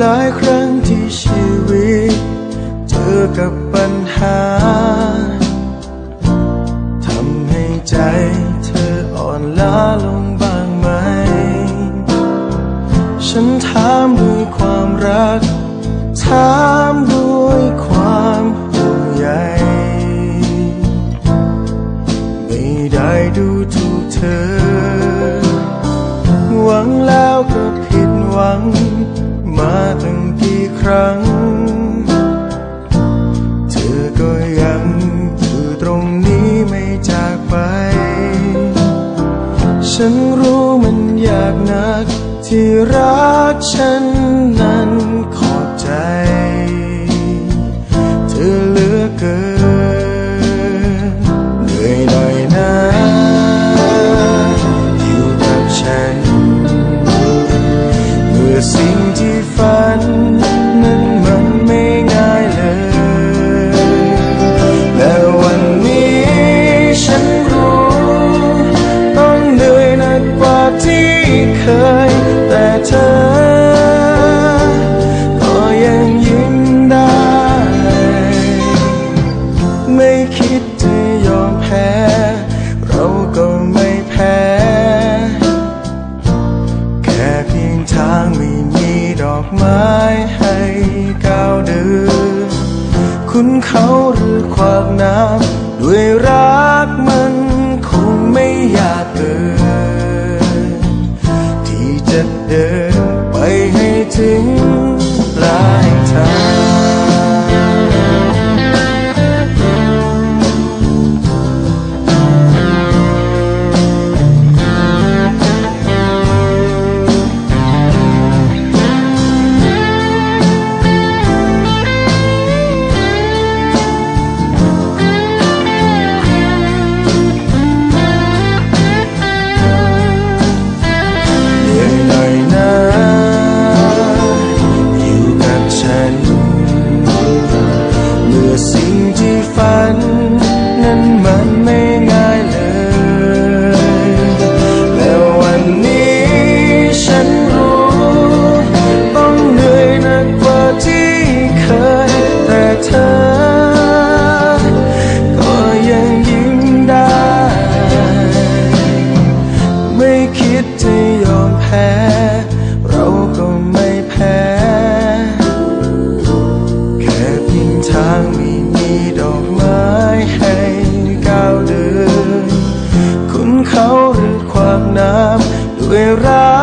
หลายครั้งที่ชีวิต เจอกับปัญหาทำให้ใจเธออ่อนล้าลงบ้างไหม ฉันถามด้วยความรัก ถามด้วย ฉันรู้มันยากนัก ที่รักฉันนั้นขอบใจ คิดจะยอมแพ้ เราก็ไม่แพ้ แค่เพียงทางไม่มีดอกไม้ให้ก้าวเดินคุณเขาหรือขวากน้ำด้วยรักมันคงไม่ยากเกินที่จะเดิน ดอกไม้ให้ก้าวเดิน คุณเขาหรือความน้ำด้วยรัก